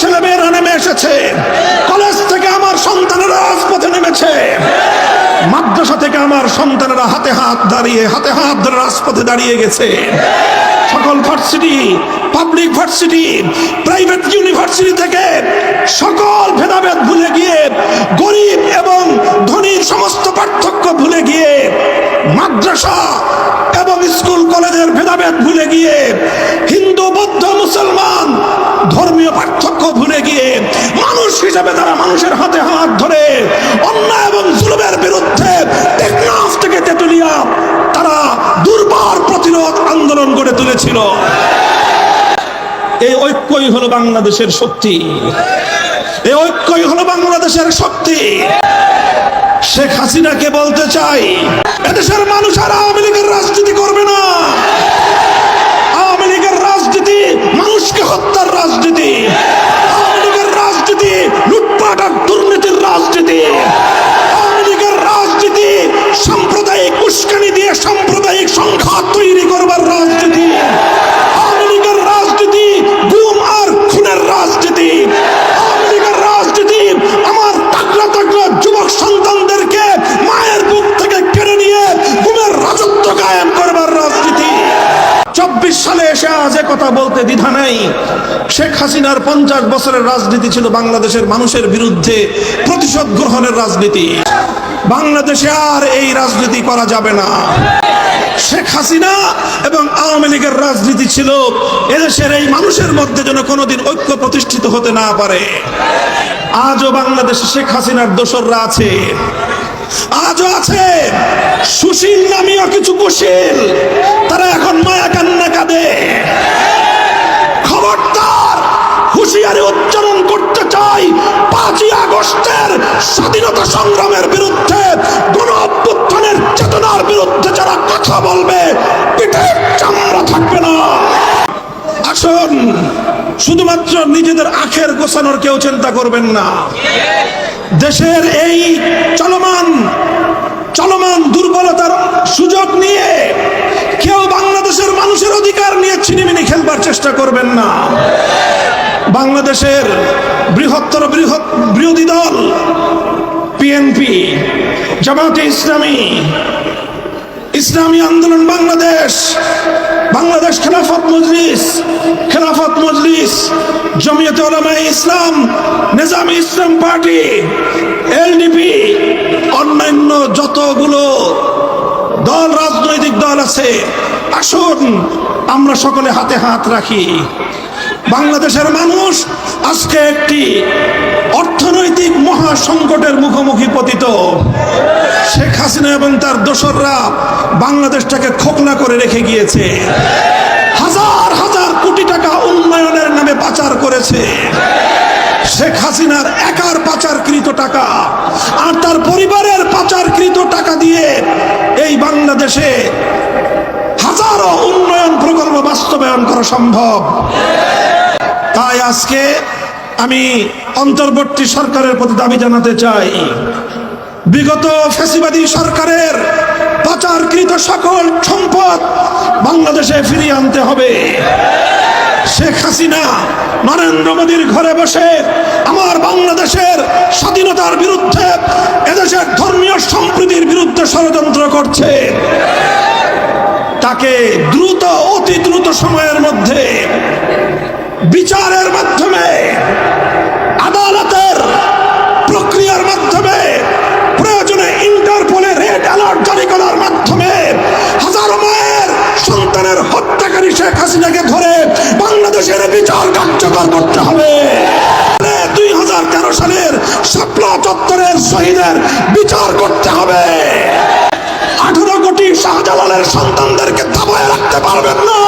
ছেলেমেয়েরা নেমে এসেছে। কলেজ থেকে আমার সন্তানেরা রাজপথে নেমেছে। মাদ্রাসা থেকে আমার সন্তানেরা হাতে হাত দাঁড়িয়ে, হাতে হাত ধরে রাজপথে দাঁড়িয়ে গেছে। সকল varsity, public varsity, private university থেকে সকল ভেদাভেদ ভুলে গিয়ে, গরিব এবং ধনীর সমস্ত পার্থক্য ভুলে গিয়ে, মাদ্রাসা এবং স্কুল কলেজের ভেদাভেদ ভুলে গিয়ে, হিন্দু, বৌদ্ধ, মুসলমান হিসেবে তারা মানুষের হাতে হাত ধরে অন্যায় এবং জুলুমের বিরুদ্ধে টেকনাফ থেকে তেতুলিয়া তারা দুর্বার প্রতিরোধ আন্দোলন গড়ে তুলেছিল। এই ঐক্যই হলো বাংলাদেশের শক্তি। এই ঐক্যই হলো বাংলাদেশের শক্তি। শেখ হাসিনাকে বলতে চাই, এদেশের মানুষ আর আওয়ামী লীগের রাজনীতি করবে না। এ কথা বলতে দ্বিধা নেই। শেখ হাসিনার পঞ্চাশ বছরের রাজনীতি ছিল বাংলাদেশের মানুষের বিরুদ্ধে প্রতিশোধ গ্রহণের রাজনীতি। বাংলাদেশে আর এই রাজনীতি করা যাবে না। শেখ হাসিনা এবং আওয়ামী লীগের রাজনীতি ছিল এদেশের এই মানুষের মধ্যে যেন কোনোদিন ঐক্য প্রতিষ্ঠিত হতে না পারে। আজও বাংলাদেশে শেখ হাসিনার দোসররা আছে। আজও আছে। সুশীল নামীয় কিছু কুশীল। তারা এখন মায়া কান্না কাঁদে আগস্টের স্বাধীনতা সংগ্রামের বিরুদ্ধে গণ অভ্যুত্থানের চেতনার বিরুদ্ধে যারা কথা বলবে, পিঠের চামড়া থাকবে না। আসুন, শুধুমাত্র নিজেদের আখের গোছানোর কেউ চিন্তা করবেন না। দেশের এই চলমান চলমান দুর্বলতার সুযোগ নিয়ে কেউ বাংলাদেশের মানুষের অধিকার নিয়ে ছিনিমিনি খেলবার চেষ্টা করবেন না। বাংলাদেশের বৃহত্তর বৃহৎ বিরোধী দল বিএনপি জামাতে ইসলামী ইসলামী আন্দোলন বাংলাদেশ বাংলাদেশ খেলাফত মজলিস খেলাফত মজলিস, জমিয়ত ওলামায়ে ইসলাম, নিজামী ইসলাম পার্টি এলডিপি অন্যান্য যতগুলো দল, রাজনৈতিক দল আছে। আসুন, আমরা সকলে হাতে হাত রাখি। বাংলাদেশের মানুষ আজকে একটি অর্থনৈতিক মহা সংকটের মুখোমুখি পতিত। শেখ হাসিনা এবং তার দোসররা বাংলাদেশটাকে খোকলা করে রেখে গিয়েছে। হাজার হাজার কোটি টাকা উন্নয়নের নামে পাচার করেছে। শেখ হাসিনার একার পাচারকৃত টাকা আর তার পরিবারের পাচারকৃত টাকা দিয়ে এই বাংলাদেশে হাজারো উন্নয়ন প্রকল্প বাস্তবায়ন করা সম্ভব। তাই আজকে আমি অন্তর্বর্তী সরকারের প্রতি দাবি জানাতে চাই। বিগত ফ্যাসিবাদী সরকারের পাচারকৃত সকল সম্পদ বাংলাদেশে ফিরিয়ে আনতে হবে। শেখ হাসিনা নরেন্দ্র মোদীর ঘরে বসে আমার বাংলাদেশের স্বাধীনতার বিরুদ্ধে এদেশের ধর্মীয় সম্প্রীতির বিরুদ্ধে ষড়যন্ত্র করছে। তাকে দ্রুত, অতি দ্রুত সময়ের মধ্যে বিচারের মাধ্যমে, আদালতের প্রক্রিয়ার মাধ্যমে, প্রয়োজনে ইন্টারপোলে রেড অ্যালার্ট জারি করার মাধ্যমে হাজারো মায়ের সন্তানের হত্যাকারী শেখ হাসিনাকে ধরে বাংলাদেশের বিচার কার্যকর করতে হবে। দুই হাজার তেরো সালের শাপলা চত্বরের শহীদের বিচার করতে হবে। আঠারো কোটি শাহজালালের সন্তানদেরকে দাবায় রাখতে পারবেন না।